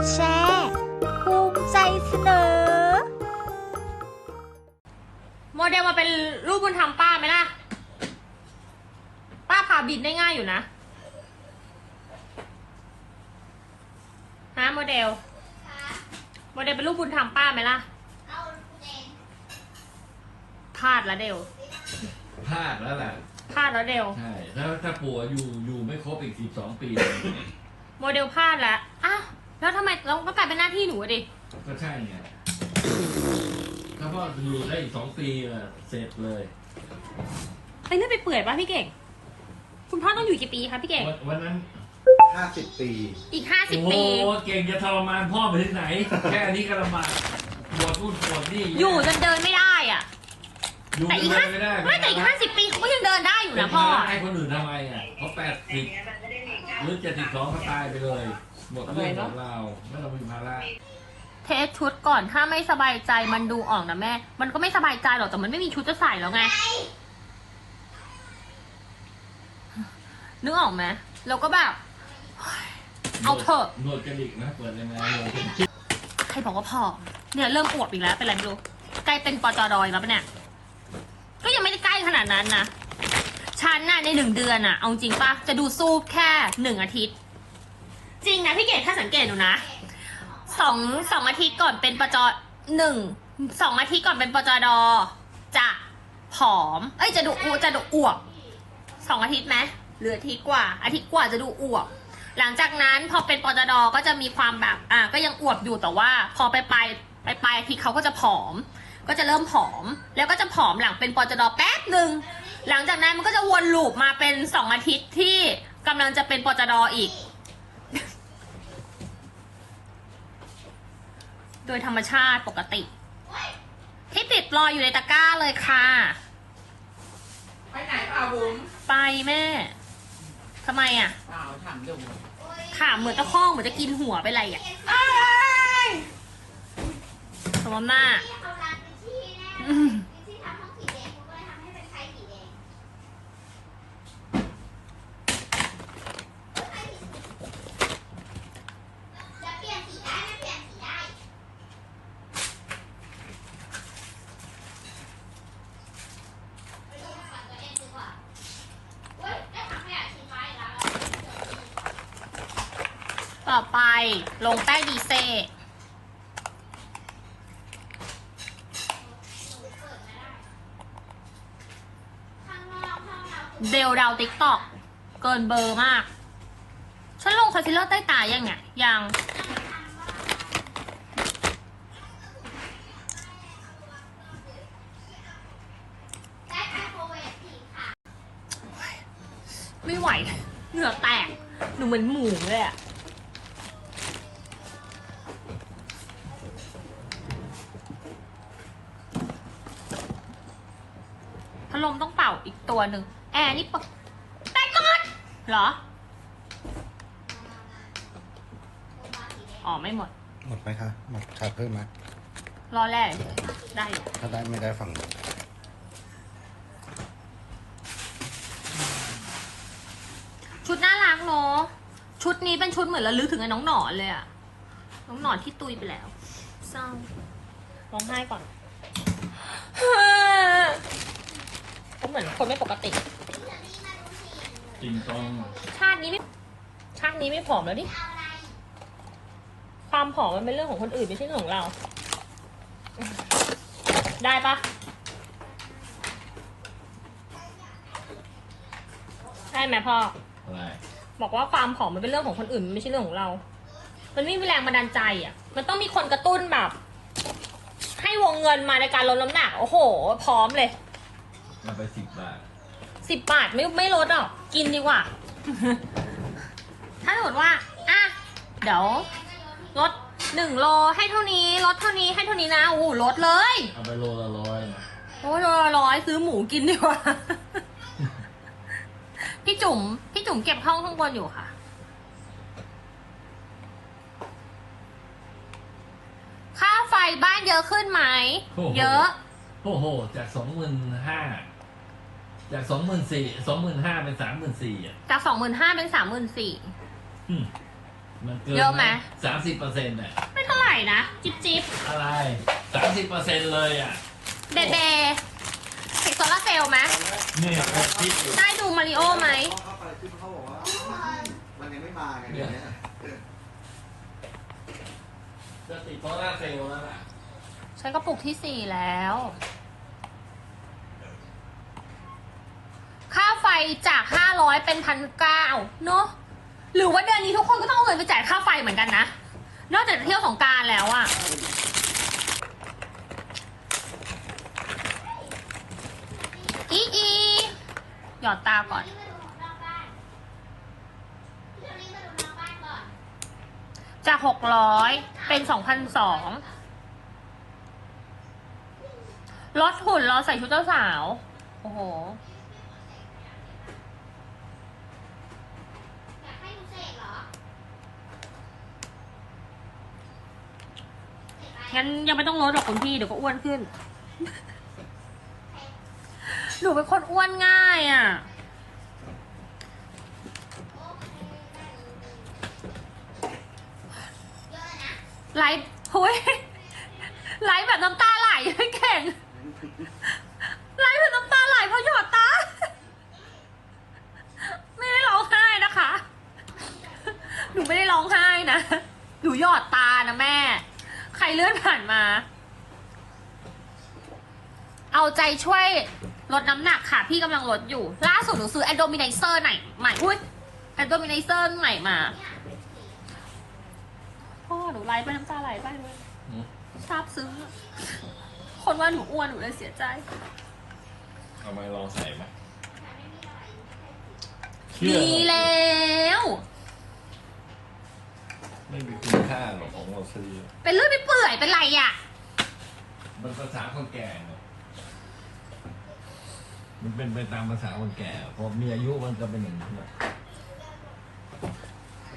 ดแชร์ภูมิใจเสนอ โมเดลมาเป็นรูปบุญธรรมป้าไหมล่ะ ป้าพาบินได้ง่ายอยู่นะฮะโมเดล โมเดลเป็นรูปบุญธรรมป้าไหมล่ะพลาดแล้วเดวพลาดแล้วแหละพลาดแล้วเดวใช่ถ้าถ้าปัวอยู่อยู่ไม่ครบอีกสิบสองปี โมเดลพลาดแล้วอ้าว แล้วทำไมเราก็กลายเป็นหน้าที่หนูอะดิ ก็ใช่ไงถ้าพ่ออยู่ได้อีกสองปีอะเสร็จเลยไปเรื่อยไปเปื่อยป่ะพี่เก่ง คุณพ่อต้องอยู่กี่ปีคะพี่เก่ง วันวันนั้น ห้าสิบปี อีกห้าสิบโอ้ปีโหเก่งจะทรมานพ่อไปถึงไหน แค่อันนี้ก็ลำบากปวดนู่นปวดนี่อยู่จนเดินไม่ได้อะ อยู่แต่อีกไม่ห้าไม่ได้ไม่แต่อีกห้าสิบปีเขาก็ยังเดินได้อยู่เป็นนะพ่พ่ออให้คนอื่นทำไมอะเขาแปดสิบหรือเจ็ดสิบสองเขาตายไปเลย หมดเรื่องของเราไม่ต้องมีภาระเทสชุดก่อนถ้าไม่สบายใจมันดูออกนะแม่ มันก็ไม่สบายใจหรอกแต่มันไม่มีชุดจะใส่แล้วไง นึกออกไหมแล้วก็แบบเฮ้ยเอาเถอะหนวดกระดิกนะเปิดยังไงหนวดกระดิกใครบอกว่าพอ เนี่ยเริ่มอวบอีกแล้วเป็นไรไม่รู้ใกล้เป็นปจดอยแล้วปะเนี่ย ก็ยังไม่ได้ใกล้ขนาดนั้นนะฉันน่ะในหนึ่งเดือนน่ะ เอาจริงปะจะดูสู้แค่หนึ่งอาทิตย์ จริงนะพี่เกดถ้าสังเกตดูนะสองสองอาทิตย์ก่อนเป็นปจหนึ่งสองอาทิตย์ก่อนเป็นปจดจะผอม เอ้ยจะดูอวจะดูอ้วบสองอาทิตย์ไหมเหรืออาทิตย์กว่า อาทิตย์กว่าจะดูอ้วบหลังจากนั้นพอเป็นปจดก็จะมีความแบบอะก็ยังอ้วบอยู่แต่ว่า พอไปไปไปไปอาทิตย์เขาก็จะผอม ก็จะเริ่มผอม แล้วก็จะผอมหลังเป็นปจดแป๊บหนึ่งหลังจากนั้นมันก็จะวนลูปมาเป็นสองอาทิตย์ที่กำลังจะเป็นปจดอีก โดยธรรมชาติปกติ ที่ติดรออยู่ในตะกร้าเลยค่ะ ไปไหนเปล่าบุ๋มไปแม่ทำไมอะ เปล่าถามดูขามเหมือนตะข้องเหมือนจะกินหัวไปอะไรอะสมมติหน้าเขารักพิชชี่แน่ อืม พิชชี่ทำห้องสีแดงคุณก็เลยทำให้เป็นไทยสีแดงจะเปลี่ยนสีได้นะเปลี่ยนสีได้ไปดูของตัวเองดีกว่าเว้ยได้ถังขยะสีฟ้าอีกแล้ว ต่อไปลงแป้งดีเซข้างนอกห้องเราเดลดาวติ๊กตอกเกินเบอร์มาก ฉันลงคอนซีลเลอร์ใต้ตายังไงยังได้ไมโครเวฟสีขาวไม่ไหว เหงื่อแตก หนูเหมือนหมูเลยอะ ตัวหนึ่งแอร์นี่เปิดได้หมดเหรอ อ๋อไม่หมด หมดไหมคะ หมดชาร์จเพิ่มไหมรอแรกได้อยู่ถ้าได้ไม่ได้ฝั่งหมดชุดน่ารักเนาะชุดนี้เป็นชุดเหมือนระลึกถึงไอ้น้องหนอนเลยอะน้องหนอนที่ตุยไปแล้วเศร้าร้องไห้ก่อน ก็เหมือนคนไม่ปกติ จริงตรงชาตินี้ไม่ชาตินี้ไม่ผอมแล้วดิ ความผอมมันเป็นเรื่องของคนอื่นไม่ใช่เรื่องของเรา ได้ปะได้ไหมพ่อ อะไรบอกว่าความผอมมันเป็นเรื่องของคนอื่นมันไม่ใช่เรื่องของเรา มันไม่มีแรงบันดาลใจอะ มันต้องมีคนกระตุ้นแบบ ให้วงเงินมาในการลดน้ำหนัก โอ้โห พร้อมเลย มาไปสิบบาท สิบบาทไม่ไม่ลดหรอกกินดีกว่า ถ้าสมมติว่าอะเดี๋ยวลดหนึ่งโลให้เท่านี้ลดเท่านี้ให้เท่านี้นะโอ้โหลดเลยเอาไปโลละร้อยนะโอ้ยโลละร้อยซื้อหมูกินดีกว่า พี่จุ๋มพี่จุ๋มเก็บห้องข้างบนอยู่ค่ะ ค่าไฟบ้านเยอะขึ้นไหมเยอะ โอ้โห จากสองหมื่นห้า จากสองหมื่นสี่สองหมื่นห้าเป็นสามหมื่นสี่อะจากสองหมื่นห้าเป็นสามหมื่นสี่ อืมมันเกินเยอะไหม สามสิบเปอร์เซ็นต์อะ ไม่เท่าไหร่นะ จิบจิบอะไรสามสิบเปอร์เซ็นต์เลยอะเบเบเห็นโซลาร์เซลล์ไหมเนี่ยคิดอยู่ได้ดูมาริโอไหม เข้าไปขึ้นเขาบอกว่ามันยังไม่มาไงเนี่ยจะติดโซล่าร์เซลล์แล้วล่ะ ใช้กระปุกที่สี่แล้ว ค่าไฟจากห้าร้อยเป็นพันเก้าเนอะหรือว่าเดือนนี้ทุกคนก็ต้องเอาเงินไปจ่ายค่าไฟเหมือนกันนะ นอกจากเที่ยวสงการแล้วอะอีอีหยอดตาก่อนนี่มาดูนอกบ้านเรื่องนี้มาดูนอกบ้าก่อนจากหกร้อยเป็นสองพันสองลดหุ่นรอใส่ชุดเจ้าสาว โอ้โห อยากให้หนูเสกเหรอเสกอะไร งั้นยังไม่ต้องลดหรอกคุณพี่เดี๋ยวก็อ้วนขึ้น หนูเป็นคนอ้วนง่ายอะเยอะนะไลฟ์เฮ้ย ไลฟ์แบบน้ำตาไหลไม่เก่ง ไลฟ์แบบน้ำตาไหลเพราะหยอดตา ไม่ได้ร้องไห้นะคะ หนูไม่ได้ร้องไห้นะ หนูหยอดตานะแม่ใค รเลื่อนผ่านมา เอาใจช่วยลดน้ำหนักค่ะ พี่กำลังลดอยู่ ล่าสุดหนูซื้อแอนโดมินเซอร์ไหนใหม่อุ้ยแอนโดมินเซอร์ใหม่มาพ่อหนูไลฟ์ไปน้ำตาไหลไปเลยอืมซาบซึ้งอะคนว่าหนูอ้วนหนูเลยเสียใจ เอามาลองใส่ไหมดีแล้ว ไม่มีคุณค่าหรอกของเราซื้อ เป็นเลือดไม่เปื่อยเป็นไรอะ มันภาษาคนแก่เนอะมันเป็นไปตามภาษาคนแก่ พอมีอายุมันก็เป็นอย่างนี้แหละ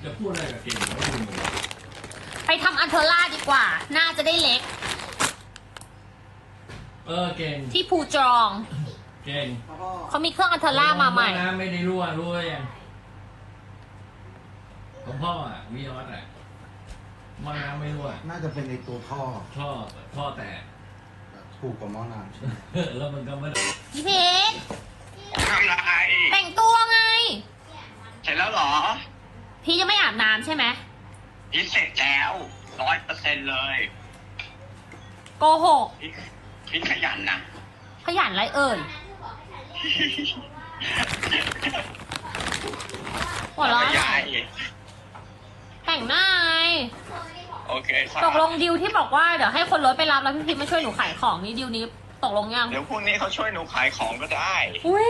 จะพูดอะไรกับเก่งไม่รู้เลยไปทำอันเทอร่าดีกว่า น่าจะได้เล็ก เออเก่งที่ภูจอง เก่งเขามีเครื่องอันเทอร่ามาใหม่ น้ำไม่ได้รั่วรั่วยังของพ่ออะวิออสอะ หม้อน้ำไม่รั่วน่าจะเป็นในตัวท่อท่อท่อแตกถูกกว่าหม้อน้ำใช่ไหมแล้วมันก็ไม่ได้พี่เพชรทำไรแต่งตัวไง เสร็จแล้วเหรอ พี่จะไม่อาบน้ำใช่ไหมพี่เสร็จแล้วร้อยเปอร์เซ็นเลยโกหกพี่พี่ขยันนะขยันไรเอ่ยหัวเราะไม่ใหญ่แต่งหน้าไง โอเคครับตกลงดิวที่บอกว่าเดี๋ยวให้คนรถไปรับแล้วพี่พิมพ์มาช่วยหนูขายของนี่ดิวนี้ตกลงยัง เดี๋ยวพรุ่งนี้เขาช่วยหนูขายของก็ได้ อุ้ย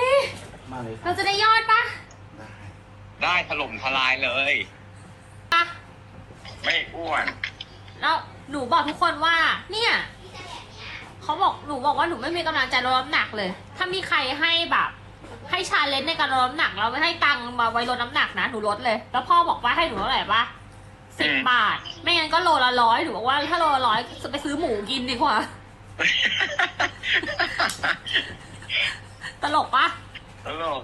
มาเลยเราจะได้ยอดปะได้ได้ถล่มทลายเลยปะไม่อ้วน แล้วหนูบอกทุกคนว่า เนี่ยเขาบอกหนูบอกว่าหนูไม่มีกำลังใจลดน้ำหนักเลย ถ้ามีใครให้แบบให้ชาเลนจ์ในการลดน้ำหนักแล้วไม่ให้ตังค์มาไว้ลดน้ำหนักนะหนูลดเลย แล้วพ่อบอกว่าให้หนูเท่าไหร่ปะ สิบบาท ไม่งั้นก็โลละร้อยหนูบอกว่าถ้าโลละร้อยไปซื้อหมูกินดีกว่า ตลกปะตลก